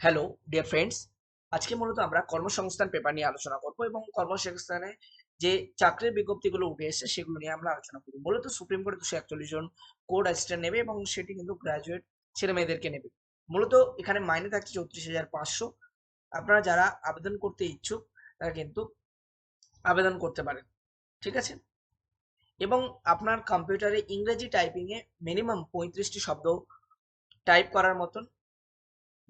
Hello dear friends আজকে মূলত আমরা কর্মসংস্থান পেপার নিয়ে আলোচনা করব এবং কর্মসংস্থানে যে চাকরির বিজ্ঞপ্তিগুলো উঠে এসেছে সেগুলো নিয়ে আমরা আলোচনা করব। মূলত সুপ্রিম কোর্টে দুশো একচল্লিশ জন কোড অ্যাসিস্ট্যান্ট নেবে এবং সেটি কিন্তু গ্রাজুয়েট ছেলে মেয়েদেরকে নেবে। মূলত এখানে মাইনে থাকছে চৌত্রিশ হাজার পাঁচশো। আপনারা যারা আবেদন করতে ইচ্ছুক, তারা কিন্তু আবেদন করতে পারেন। ঠিক আছে? এবং আপনার কম্পিউটারে ইংরেজি টাইপিংয়ে মিনিমাম পঁয়ত্রিশটি শব্দ টাইপ করার মতন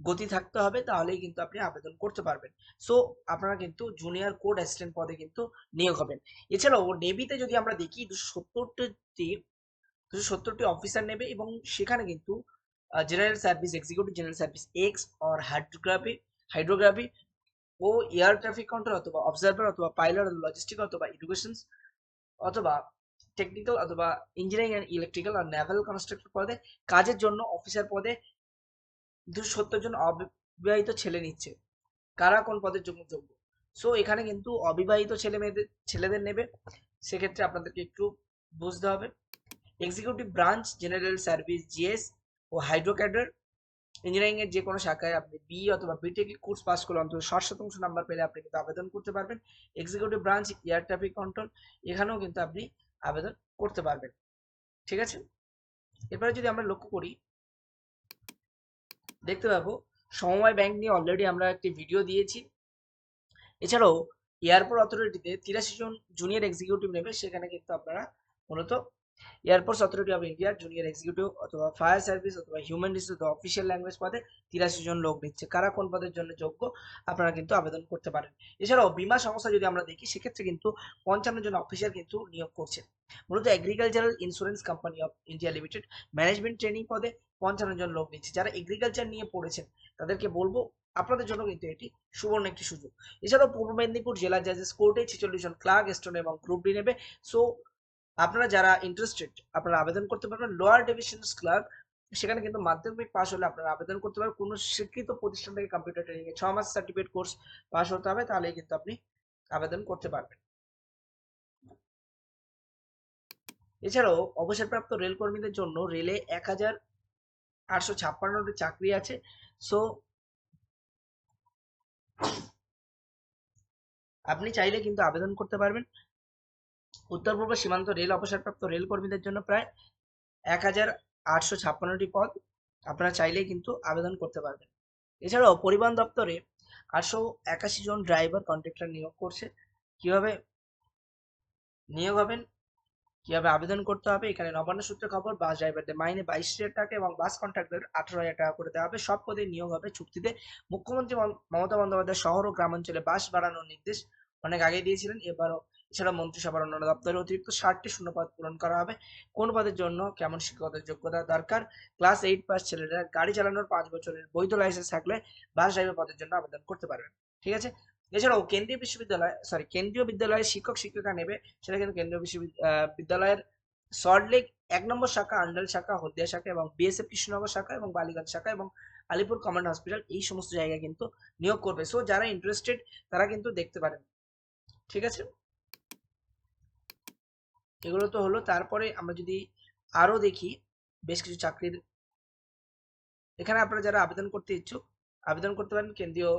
গতি থাকতে হবে, তাহলেই কিন্তু আপনি আবেদন করতে পারবেন। সো আপনারা কিন্তু জুনিয়র কোড অ্যাসিস্ট্যান্ট পদে কিন্তু নিয়োগ হবেন। এছাড়াও নেভিতে যদি আমরা দেখি, দুশো সত্তরটি, দুশো অফিসার নেবে এবং সেখানে কিন্তু general service executive general service ex or hydrography hydrography O air traffic control অথবা অবজারভার অথবা পাইলট লজিস্টিক অথবা এডুকেশন অথবা টেকনিক্যাল অথবা ইঞ্জিনিয়ারিং অ্যান্ড ইলেকট্রিক্যাল আর নেভাল কনস্ট্রাক্টর পদে কাজের জন্য অফিসার পদে দুশো সত্তর জন অবিবাহিত ছেলে নিচ্ছে। কারা কোন পদের জন্য যোগ্য? সো এখানে কিন্তু অবিবাহিত ছেলে মেয়েদের, ছেলেদের নেবে। সেক্ষেত্রে আপনাদেরকে একটু বুঝতে হবে। Executive branch general service GS ও হাইড্রো ক্যাডার ইঞ্জিনিয়ারিং এর যে কোনো শাখায় আপনি বি অথবা বিটেক কোর্স পাস করলে অন্তত ষাট শতাংশ নাম্বার পেলে আপনি কিন্তু আবেদন করতে পারবেন। Executive branch air traffic control এখানেও কিন্তু আপনি আবেদন করতে পারবেন। ঠিক আছে? এরপরে যদি আমরা লক্ষ্য করি দেখতে পাবো। সমবায় ব্যাংক নিয়ে অলরেডি আমরা একটি ভিডিও দিয়েছি। এছাড়াও এয়ারপোর্ট অথরিটিতে তিরাশি জন জুনিয়র এক্সিকিউটিভ নেবে, সেখানে কিন্তু আপনারা মূলত এয়ারপোর্টস অথরিটি অফ ইন্ডিয়ার জুনিয়র এক্সিকিউটিভ অথবা ফায়ার সার্ভিস অথবা হিউম্যান রিসোর্স অফিসিয়াল ল্যাঙ্গুয়েজ পদে তিরাশি জন লোক নিচ্ছে। কারা কোন পদের জন্য যোগ্য আপনারা কিন্তু আবেদন করতে পারেন। এছাড়াও বিমা সংস্থা যদি আমরা দেখি, সেক্ষেত্রে কিন্তু পঞ্চান্ন জন অফিসার কিন্তু নিয়োগ করছে। মূলত agricultural insurance company of India limited management training পদে পঞ্চান্ন জন লোক নিচ্ছে। যারা এগ্রিকালচার নিয়ে পড়েছেন, তাদেরকে বলব আপনাদের জন্য কিন্তু এটি সুবর্ণ একটি সুযোগ। এছাড়াও পূর্ব মেদিনীপুর জেলা জাজেস কোর্টে ছেচল্লিশ জন ক্লার্ক স্টোন এবং গ্রুপ ডি নেবে। সো আপনারা যারা ইন্টারেস্টেড আপনারা আবেদন করতে পারবেন। লোয়ার ডিভিশন ক্লার্ক সেখানে কিন্তু মাধ্যমিক পাস হলে আপনারা আবেদন করতে পারবেন। কোনো স্বীকৃত প্রতিষ্ঠান থেকে কম্পিউটার ট্রেনিং এ ছ মাস সার্টিফিকেট কোর্স পাস হতে হবে তাহলে কিন্তু আপনি আবেদন করতে পারবেন। এছাড়াও অবসরপ্রাপ্ত রেল কর্মীদের জন্য রেলে এক হাজার আটশো ছাপ্পান্নটি চাকরি আছে। সো আপনি চাইলে কিন্তু আবেদন করতে পারবেন। উত্তর পূর্ব সীমান্ত রেল অবসরপ্রাপ্ত রেল কর্মীদের জন্য প্রায় এক হাজার আটশো ছাপ্পান্নটি পদ আপনারা চাইলেই কিন্তু আবেদন করতে পারবেন। এছাড়াও পরিবহন দপ্তরে আটশো একাশি জন ড্রাইভার কন্ট্রাক্টর নিয়োগ করছে। কীভাবে নিয়োগ হবেন? কীভাবে আবেদন করতে হবে, এখানে নবান্ন সূত্রে খবর, বাস ড্রাইভারদের মাইনে বাইশ হাজার টাকা এবং বাস কন্ট্রাক্টর আঠারো হাজার টাকা করে দেওয়া হবে। সব পদে নিয়োগ হবে চুক্তিতে। মুখ্যমন্ত্রী মমতা বন্দ্যোপাধ্যায় শহর ও গ্রামাঞ্চলে বাস বাড়ানোর নির্দেশ অনেক আগে দিয়েছিলেন। এবারও এছাড়া মন্ত্রিসভার অন্যান্য দপ্তরে অতিরিক্ত ষাটটি শূন্যপদ পূরণ করা হবে। কোন পদের জন্য কেমন শিক্ষকতার যোগ্যতা দরকার? ক্লাস এইট পাস ছেলেরা গাড়ি চালানোর পাঁচ বছরের বৈধ লাইসেন্স থাকলে বাস ড্রাইভার পদের জন্য আবেদন করতে পারবেন। ঠিক আছে? এছাড়াও কেন্দ্রীয় বিশ্ববিদ্যালয় সরি কেন্দ্রীয় বিদ্যালয়ের শিক্ষক শিক্ষিকা নেবে, সেটা কিন্তু কেন্দ্রীয় বিশ্ববিদ্যালয়ের সল্টলেক এক নম্বর শাখা, আন্ডাল শাখা, হলদিয়া শাখা এবং বিএসএফ কৃষ্ণনগর শাখা এবং বালিগঞ্জ শাখা এবং আলিপুর কমান্ড হসপিটাল, এই সমস্ত জায়গায় কিন্তু নিয়োগ করবে। সো যারা ইন্টারেস্টেড তারা কিন্তু দেখতে পারেন। ঠিক আছে? এগুলো তো হলো। তারপরে আমরা যদি আরও দেখি, বেশ কিছু চাকরির। এখানে আপনারা যারা আবেদন করতে ইচ্ছুক, আবেদন করতে পারেন কেন্দ্রীয়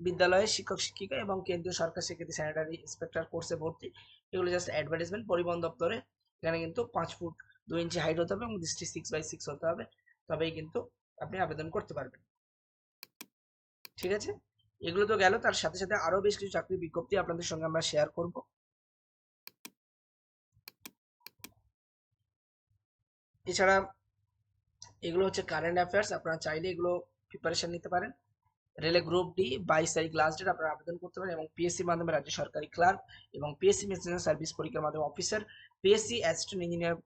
বিদ্যালয়ের শিক্ষক, শিক্ষিকা এবং কেন্দ্রীয় সরকার স্বীকৃতি স্যানিটারি ইন্সপেক্টর কোর্সে ভর্তি। এগুলো জাস্ট অ্যাডভার্টাইজমেন্ট পরিবহন দপ্তরে। এখানে কিন্তু পাঁচ ফুট দুই ইঞ্চি হাইট হতে হবে এবং দৃষ্টি সিক্স বাই সিক্স হতে হবে। তবেই কিন্তু আপনি আবেদন করতে পারবেন। ঠিক আছে? এগুলো তো গেল। তার সাথে সাথে আরও বেশ কিছু চাকরির বিজ্ঞপ্তি আপনাদের সঙ্গে আমরা শেয়ার করব। এছাড়া এগুলো হচ্ছে কারেন্ট অ্যাফেয়ার্স আপনারা চাইলে এগুলো প্রিপারেশন নিতে পারেন। রেলে গ্রুপ ডি, বাইশ তারিখ লাস্ট ডেট আপনারা আবেদন করতে পারেন এবং পিএসসি মাধ্যমে রাজ্য সরকারি ক্লার্ক এবং পিএসসি মেসেঞ্জার সার্ভিস পরীক্ষার মাধ্যমে অফিসার পিএসসি অ্যাসিস্ট্যান্ট ইঞ্জিনিয়ার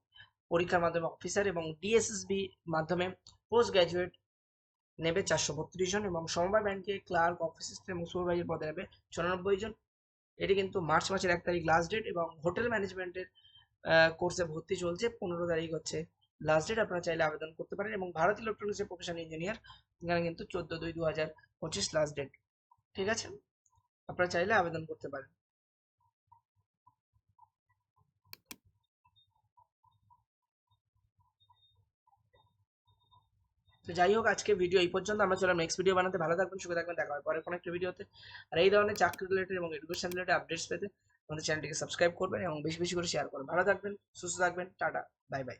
পরীক্ষার মাধ্যমে অফিসার এবং ডিএসএসবি মাধ্যমে পোস্ট গ্র্যাজুয়েট নেবে চারশো বত্রিশ জন এবং সমবায় ব্যাংকে ক্লার্ক অফিস এবং সুপারভাইজার পদে নেবে চুরানব্বই জন। এটি কিন্তু মার্চ মাসের এক তারিখ লাস্ট ডেট এবং হোটেল ম্যানেজমেন্টের কোর্সে ভর্তি চলছে। পনেরো তারিখ হচ্ছে লাস্ট ডেট আপনারা চাইলে আবেদন করতে পারেন এবং ভারত ইলেকট্রনিক্সের প্রফেশন ইঞ্জিনিয়ার এখানে কিন্তু চোদ্দ দুই দু হাজার পঁচিশ লাস্ট ডেট ঠিক আছে? আপনারা চাইলে আবেদন করতে পারেন। তো যাই হোক আজকে ভিডিও এই পর্যন্ত। আমরা চলাম নেক্সট ভিডিও বানাতে। ভালো থাকবেন, সুখে থাকবেন। দেখা হবে পরে কোনো একটা ভিডিওতে আর এই ধরনের চাকরি রিলেটেড এবং এডুকেশন রিলেটেড আপডেটস পেতে আমাদের চ্যানেলটিকে সাবস্ক্রাইব করবেন এবং বেশি বেশি করে শেয়ার করবেন। ভালো থাকবেন, সুস্থ থাকবেন। Tata bye bye